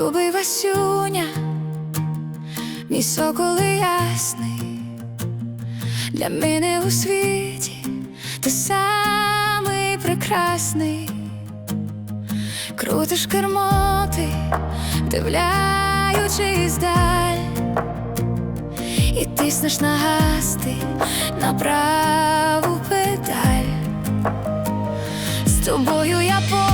Васюня, мій соколи ясний, для мене у світі ти самий прекрасний, крутиш кермо ти, вдивляючись даль, і тиснеш на газ ти на праву педаль. З тобою я поруч,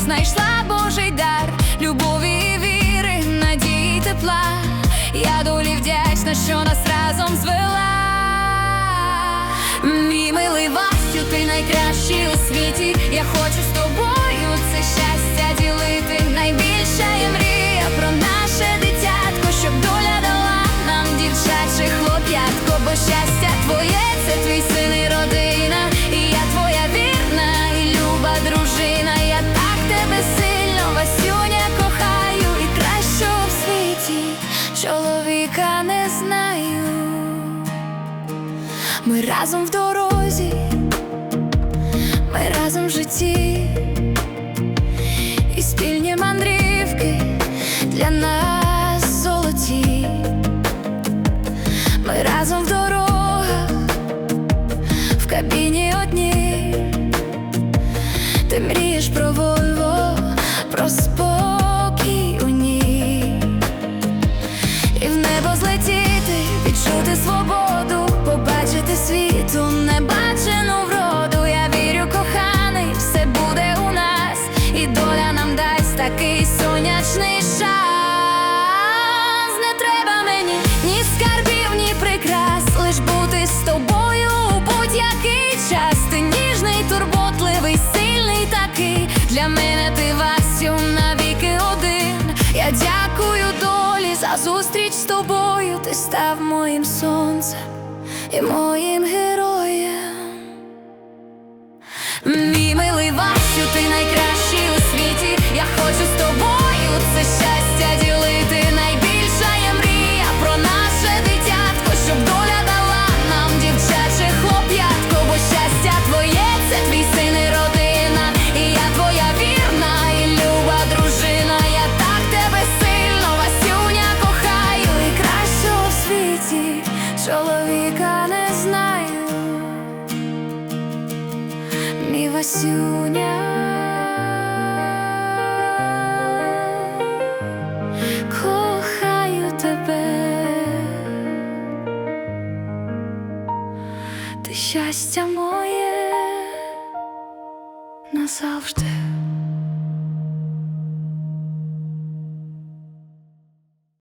знайшла Божий дар, любові віри, надії тепла. Я долі вдячна, що нас разом звела. Мій милий Васю, ти найкращий у світі. Я хочу з тобою Ми разом в дорозі, ми разом в житті, і спільні мандрівки для нас золоті. Ми разом в дорогах, в кабіні одній. Ти мрієш про Вольво, про спокій сонячний шанс. Не треба мені ні скарбів, ні прикрас, лиш бути з тобою у будь-який час. Ти ніжний, турботливий, сильний такий. Для мене ти Васю навіки один. Я дякую долі за зустріч з тобою. Ти став моїм сонцем і моїм героєм. Васюня. Кохаю тебе. Ти щастя моє назавжди